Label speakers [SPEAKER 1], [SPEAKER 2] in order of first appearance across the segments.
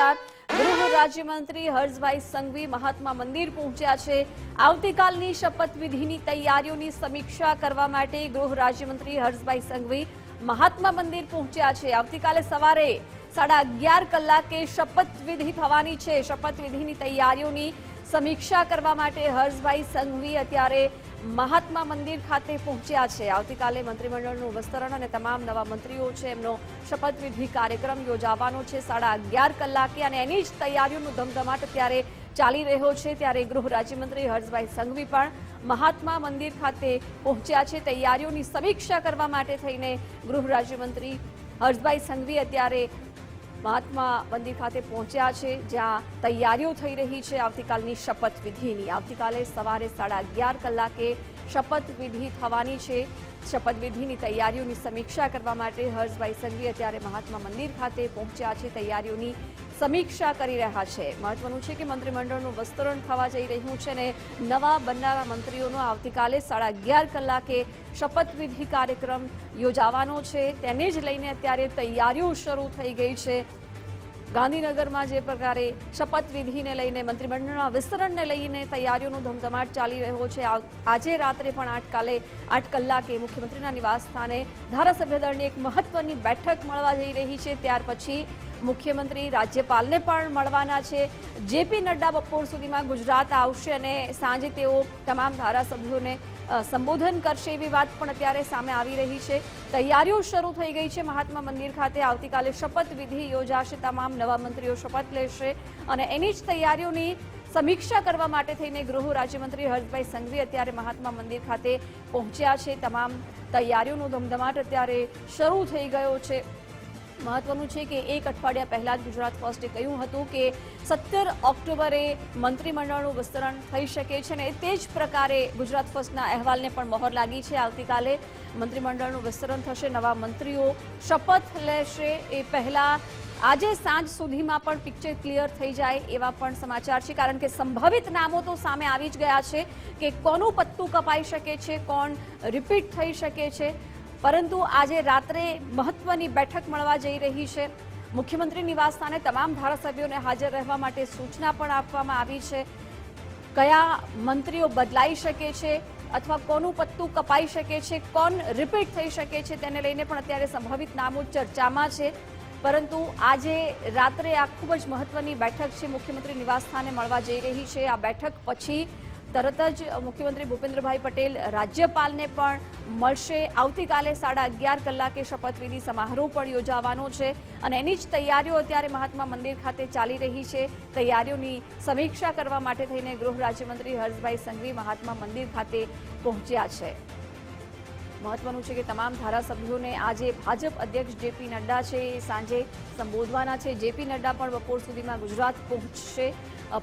[SPEAKER 1] સમાચાર ગૃહ રાજ્યમંત્રી હર્ષભાઈ સંઘવી મહાત્મા મંદિર પહોંચ્યા છે. આવતીકાલની શપથવિધિની તૈયારીઓની સમીક્ષા કરવા માટે ગૃહ રાજ્યમંત્રી હર્ષભાઈ સંઘવી મહાત્મા મંદિર પહોંચ્યા છે. આવતીકાલે સવારે સાડા અગિયાર કલાકે શપથવિધિ થવાની છે. શપથવિધિની તૈયારીઓની સમીક્ષા કરવા માટે હર્ષભાઈ સંઘવી અત્યારે મહાત્મા મંદિર ખાતે પહોંચ્યા છે. આવતીકાલે મંત્રીમંડળનું વિસ્તરણ અને તમામ નવા મંત્રીઓ છે, એમનો શપથવિધિ કાર્યક્રમ યોજાવાનો છે. સાડા અગિયાર કલાકે અને એની જ તૈયારીઓનું ધમધમાટ અત્યારે ચાલી રહ્યો છે. ત્યારે ગૃહ રાજ્યમંત્રી હર્ષભાઈ સંઘવી પણ મહાત્મા મંદિર ખાતે પહોંચ્યા છે. તૈયારીઓની સમીક્ષા કરવા માટે થઈને ગૃહ રાજ્યમંત્રી હર્ષભાઈ સંઘવી અત્યારે મહાત્મા મંદિર ખાતે પહોંચ્યા છે, જ્યાં તૈયારીઓ થઈ રહી છે આવતીકાલની શપથવિધિની. આવતીકાલે સવારે સાડા અગિયાર કલાકે શપથવિધિ થવાની છે. શપથવિધિની તૈયારીઓની સમીક્ષા કરવા માટે હર્ષભાઈ સંઘવી અત્યારે મહાત્મા મંદિર ખાતે પહોંચ્યા છે. તૈયારીઓની સમીક્ષા કરી રહ્યા છે. મહત્વનું છે કે મંત્રીમંડળનું વિસ્તરણ થવા જઈ રહ્યું છે અને નવા બનનારા મંત્રીઓનો આવતીકાલે સાડા અગિયાર કલાકે શપથવિધિ કાર્યક્રમ યોજાવાનો છે. તેને જ લઈને અત્યારે તૈયારીઓ શરૂ થઈ ગઈ છે. ગાંધીનગરમાં જે પ્રકારે શપથવિધિને લઈને, મંત્રીમંડળના વિસ્તરણને લઈને તૈયારીઓનો ધમધમાટ ચાલી રહ્યો છે. આજે રાત્રે પણ આઠ કાલે આઠ કલાકે મુખ્યમંત્રીના નિવાસ સ્થાને ધારાસભ્ય દળની એક મહત્વની બેઠક મળવા જઈ રહી છે. ત્યાર પછી મુખ્યમંત્રી રાજ્યપાલને પણ મળવાના છે. જેપી નડ્ડા બપોર સુધીમાં ગુજરાત આવશે અને સાંજે તેઓ તમામ ધારાસભ્યોને સંબોધન કરશે એવી વાત પણ અત્યારે સામે આવી રહી છે. તૈયારીઓ શરૂ થઈ ગઈ છે. મહાત્મા મંદિર ખાતે આવતીકાલે શપથવિધિ યોજાશે. તમામ નવા મંત્રીઓ શપથ લેશે અને એની જ તૈયારીઓની સમીક્ષા કરવા માટે થઈને ગૃહ રાજ્યમંત્રી હર્ષભાઈ સંઘવી અત્યારે મહાત્મા મંદિર ખાતે પહોંચ્યા છે. તમામ તૈયારીઓનો ધમધમાટ અત્યારે શરૂ થઈ ગયો છે. મહત્વનું છે કે એક અઠવાડિયા પહેલા જ ગુજરાત ફર્સ્ટે કહ્યું હતું કે સત્તર ઓક્ટોબરે મંત્રીમંડળનું વિસ્તરણ થઈ શકે છે અને તે જ પ્રકારે ગુજરાત ફર્સ્ટના અહેવાલને પણ મહોર લાગી છે. આવતીકાલે મંત્રીમંડળનું વિસ્તરણ થશે, નવા મંત્રીઓ શપથ લેશે. એ પહેલા આજે સાંજ સુધીમાં પણ પિક્ચર ક્લિયર થઈ જાય એવા પણ સમાચાર છે. કારણ કે સંભવિત નામો તો સામે આવી જ ગયા છે કે કોનું પત્તું કપાઈ શકે છે, કોણ રિપીટ થઈ શકે છે. પરંતુ આજે રાત્રે મહત્વની બેઠક મળવા જઈ રહી છે. મુખ્યમંત્રી નિવાસસ્થાને તમામ ધારાસભ્યોને હાજર રહેવા માટે સૂચના પણ આપવામાં આવી છે. કયા મંત્રીઓ બદલાઈ શકે છે અથવા કોનું પત્તું કપાઈ શકે છે, કોણ રિપીટ થઈ શકે છે તેને લઈને પણ અત્યારે સંભવિત નામો ચર્ચામાં છે. પરંતુ આજે રાત્રે આ ખૂબ જ મહત્વની બેઠક છે. મુખ્યમંત્રી નિવાસસ્થાને મળવા જઈ રહી છે. આ બેઠક પછી તરત જ મુખ્યમંત્રી ભૂપેન્દ્રભાઈ પટેલ રાજ્યપાલને પણ મળશે. આવતીકાલે સાડા અગિયાર કલાકે શપથવિધિ સમારોહ પણ યોજાવાનો છે અને એની જ તૈયારીઓ અત્યારે મહાત્મા મંદિર ખાતે ચાલી રહી છે. તૈયારીઓની સમીક્ષા કરવા માટે થઈને ગૃહ રાજ્યમંત્રી હર્ષભાઈ સંઘવી મહાત્મા મંદિર ખાતે પહોંચ્યા છે. મહત્વનું છે કે તમામ ધારાસભ્યોને આજે ભાજપ અધ્યક્ષ જેપી નડ્ડા છે એ સાંજે સંબોધવાના છે. જેપી નડ્ડા પણ બપોર સુધીમાં ગુજરાત પહોંચશે.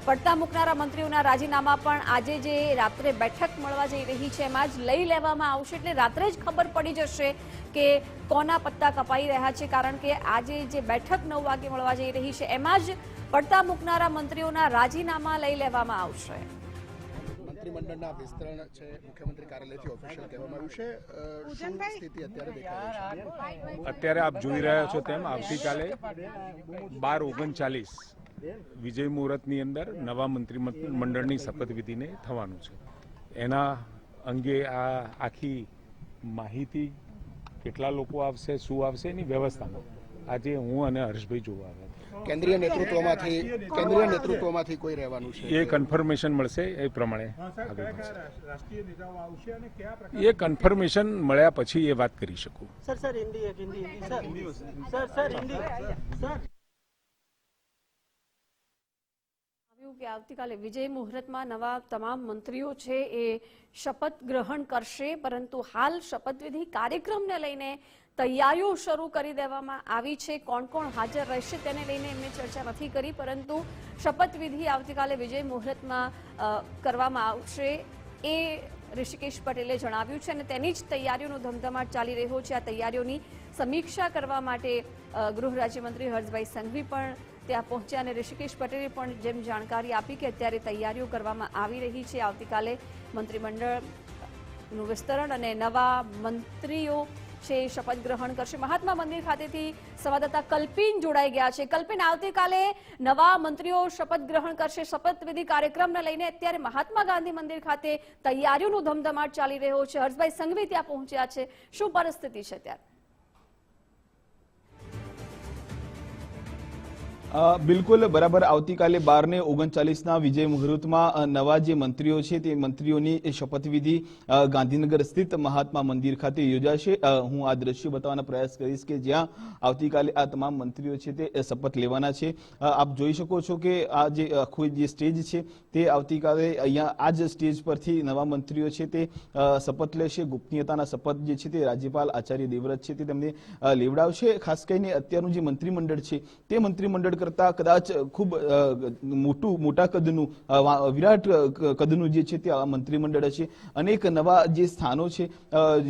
[SPEAKER 1] પડતા મૂકનારા મંત્રીઓના રાજીનામા પણ આજે જે રાત્રે બેઠક મળવા જઈ રહી છે એમાં જ લઈ લેવામાં આવશે એટલે રાત્રે જ ખબર પડી જશે કે કોના પત્તા કપાઈ રહ્યા છે. કારણ કે આજે જે બેઠક નવ વાગે મળવા જઈ રહી છે એમાં જ પડતા મૂકનારા મંત્રીઓના રાજીનામા લઈ લેવામાં આવશે.
[SPEAKER 2] મંત્રીમંડળના વિસ્તરણ છે મુખ્યમંત્રી કાર્યાલયથી ઓફિશિયલ કહેવામાં આવ્યું છે. શું સ્થિતિ અત્યારે દેખાય છે?
[SPEAKER 3] અત્યારે આપ જોઈ રહ્યા છો તેમ આવતીકાલે બાર ઓગણચાલીસ વિજય મુહૂર્તની અંદર નવા મંત્રીમંડળની શપથવિધિને થવાનું છે. એના અંગે આ આખી માહિતી કેટલા લોકો આવશે શું આવશે એની વ્યવસ્થામાં આજે હું અને હર્ષભાઈ જોવા આવ્યા.
[SPEAKER 2] કેન્દ્રીય નેતૃત્વમાંથી કેન્દ્રીય નેતૃત્વમાંથી કોઈ રહેવાનું છે?
[SPEAKER 3] એ કન્ફર્મેશન મળશે એ પ્રમાણે એ કન્ફર્મેશન મળ્યા પછી એ વાત કરી શકું.
[SPEAKER 4] Sir sir sir sir
[SPEAKER 1] sir જણાવ્યું આવતીકાલે વિજય મુહૂર્તમાં નવા તમામ મંત્રીઓ છે એ શપથ ગ્રહણ કરશે, પરંતુ હાલ શપથવિધિ કાર્યક્રમને લઈને તૈયારીઓ શરૂ કરી દેવામાં આવી છે. કોણ કોણ હાજર રહેશે તેને લઈને એમને ચર્ચા નથી કરી, પરંતુ શપથવિધિ આવતીકાલે વિજય મુહૂર્તમાં કરવામાં આવશે એ ઋષિકેશ પટેલે જણાવ્યું છે અને તેની જ તૈયારીઓનો ધમધમાટ ચાલી રહ્યો છે. આ તૈયારીઓની સમીક્ષા કરવા માટે ગૃહ રાજ્યમંત્રી હર્ષભાઈ સંઘવી પણ ત્યાં પહોંચ્યા અને ઋષિકેશ પટેલે પણ જેમ જાણકારી આપી કે અત્યારે તૈયારીઓ કરવામાં આવી રહી છે, આવતીકાલે મંત્રીમંડળનું વિસ્તરણ અને નવા મંત્રીઓ છે શપથ ગ્રહણ કરશે. મહાત્મા મંદિર ખાતેથી સંવાદદાતા કલ્પિન જોડાઈ ગયા છે. કલ્પિન, આવતીકાલે નવા મંત્રીઓ શપથ ગ્રહણ કરશે. શપથવિધિ કાર્યક્રમને લઈને અત્યારે મહાત્મા ગાંધી મંદિર ખાતે તૈયારીઓનો ધમધમાટ ચાલી રહ્યો છે. હર્ષભાઈ સંઘવી ત્યાં પહોંચ્યા છે. શું પરિસ્થિતિ છે ત્યારે
[SPEAKER 5] બિલકુલ બરાબર. આવતીકાલે બાર ને ઓગણચાલીસના વિજય મુહૂર્તમાં નવા જે મંત્રીઓ છે તે મંત્રીઓની શપથવિધિ ગાંધીનગર સ્થિત મહાત્મા મંદિર ખાતે યોજાશે. હું આ દ્રશ્ય બતાવવાનો પ્રયાસ કરીશ કે જ્યાં આવતીકાલે આ તમામ મંત્રીઓ છે તે શપથ લેવાના છે. આપ જોઈ શકો છો કે આ જે આખું જે સ્ટેજ છે તે આવતીકાલે અહીંયા આ જ સ્ટેજ પરથી નવા મંત્રીઓ છે તે શપથ લેશે. ગુપ્તનીયતાના શપથ જે છે તે રાજ્યપાલ આચાર્ય દેવવ્રત છે તે તેમને લેવડાવશે. ખાસ કરીને અત્યારનું જે મંત્રીમંડળ છે તે મંત્રીમંડળ કરતા કદાચ ખૂબ મોટું, મોટા કદનું વિરાટ કદનું જે છે તે આ મંત્રીમંડળ હશે. અનેક નવા જે સ્થાનો છે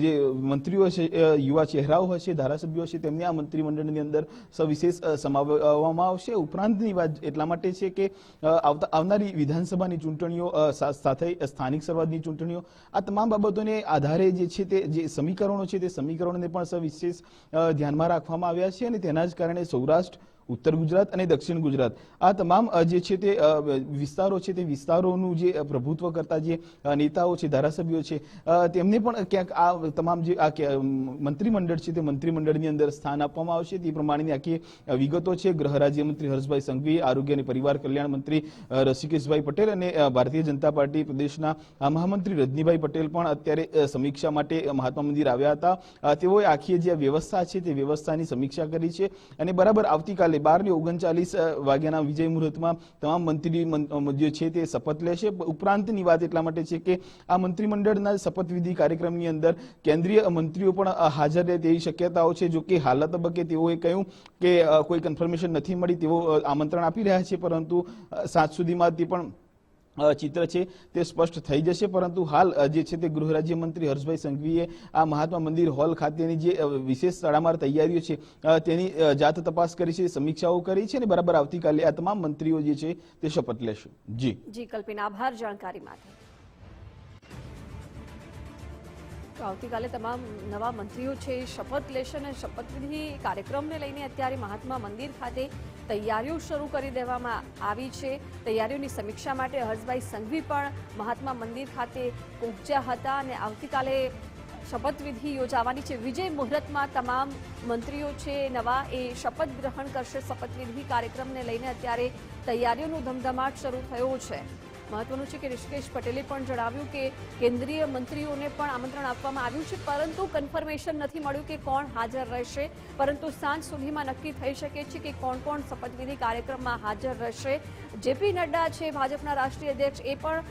[SPEAKER 5] જે મંત્રીઓ છે યુવા ચહેરાઓ હશે, ધારાસભ્યો હશે, તેમને આ મંત્રીમંડળની અંદર સવિશેષ સમાવવામાં આવશે. ઉપરાંતની વાત એટલા માટે છે કે આવતા, આવનારી વિધાનસભાની ચૂંટણીઓ સાથે સ્થાનિક સ્વરાજની ચૂંટણીઓ, આ તમામ બાબતોને આધારે જે છે તે, જે સમીકરણો છે તે સમીકરણોને પણ સવિશેષ ધ્યાનમાં રાખવામાં આવ્યા છે અને તેના જ કારણે સૌરાષ્ટ્ર ઉત્તર ગુજરાત અને દક્ષિણ ગુજરાત. આ તમામ જે છે તે વિસ્તારો છે તે વિસ્તારોનું જે પ્રભુત્વ કરતા જે નેતાઓ છે, ધારાસભ્યો છે તેમને પણ ક્યાંક આ તમામ જે, આ મંત્રીમંડળ છે તે મંત્રીમંડળની અંદર સ્થાન આપવામાં આવશે. તે પ્રમાણેની આખી વિગતો છે. ગૃહ રાજ્યમંત્રી હર્ષભાઈ સંઘવી આરોગ્ય અને પરિવાર કલ્યાણ મંત્રી રસિકેશભાઈ પટેલ અને ભારતીય જનતા પાર્ટી પ્રદેશના મહામંત્રી રજનીભાઈ પટેલ પણ અત્યારે સમીક્ષા માટે મહાત્મા મંદિર આવ્યા હતા. તેઓએ આખી જે વ્યવસ્થા છે તે વ્યવસ્થાની સમીક્ષા કરી છે અને બરાબર આવતીકાલે બાર ને ઓગણચાલીસ વાગ્યાના વિજય મુહૂર્તમાં તમામ મંત્રી જે છે તે શપથ લેશે. ઉપરાંતની વાત એટલા માટે છે કે આ મંત્રીમંડળના શપથવિધિ કાર્યક્રમની અંદર કેન્દ્રીય મંત્રીઓ પણ હાજર રહે તેવી શક્યતાઓ છે. જો કે હાલના તબક્કે તેઓએ કહ્યું કે કોઈ કન્ફર્મેશન નથી મળી, તેઓ આમંત્રણ આપી રહ્યા છે. પરંતુ સાંજ સુધીમાં તે પણ ચિત્ર છે તે સ્પષ્ટ થઈ જશે, પરંતુ હાલ જે છે તે ગૃહ રાજ્યમંત્રી હર્ષભાઈ સંઘવીએ આ મહાત્મા મંદિર હોલ ખાતેની જે વિશેષ તડામાર તૈયારીઓ છે તેની જાત તપાસ કરી છે, સમીક્ષાઓ કરી છે અને બરાબર આવતીકાલે આ તમામ મંત્રીઓ જે છે તે શપથ લેશે. જી.
[SPEAKER 1] જી, કલ્પિન, આભાર જાણકારી માટે. તો આવતીકાલે તમામ નવા મંત્રીઓ છે શપથ લેશે અને શપથવિધિ કાર્યક્રમને લઈને અત્યારે મહાત્મા મંદિર ખાતે તૈયારીઓ શરૂ કરી દેવામાં આવી છે. તૈયારીઓની સમીક્ષા માટે હર્ષભાઈ સંઘવી પણ મહાત્મા મંદિર ખાતે પહોંચ્યા હતા અને આવતીકાલે શપથવિધિ યોજાવાની છે. વિજય મુહૂર્તમાં તમામ મંત્રીઓ છે નવા એ શપથ ગ્રહણ કરશે. શપથવિધિ કાર્યક્રમને લઈને અત્યારે તૈયારીઓનો ધમધમાટ શરૂ થયો છે. મહત્વનું છે કે ઋષિકેશ પટેલે પણ જણાવ્યું કે કેન્દ્રીય મંત્રીઓને પણ આમંત્રણ આપવામાં આવ્યું છે, પરંતુ કન્ફર્મેશન નથી મળ્યું કે કોણ હાજર રહેશે. પરંતુ સાંજ સુધીમાં નક્કી થઈ શકે છે કે કોણ કોણ શપથવિધિ કાર્યક્રમમાં હાજર રહેશે. જેપી નડ્ડા છે, ભાજપના રાષ્ટ્રીય અધ્યક્ષ, એ પણ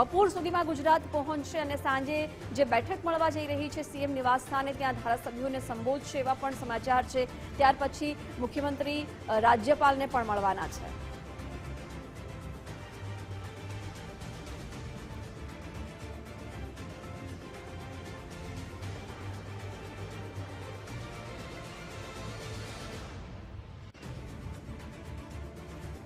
[SPEAKER 1] બપોર સુધીમાં ગુજરાત પહોંચશે અને સાંજે જે બેઠક મળવા જઈ રહી છે સીએમ નિવાસ સ્થાને ત્યાં ધારાસભ્યોને સંબોધશે એવા પણ સમાચાર છે. ત્યાર પછી મુખ્યમંત્રી રાજ્યપાલને પણ મળવાના છે.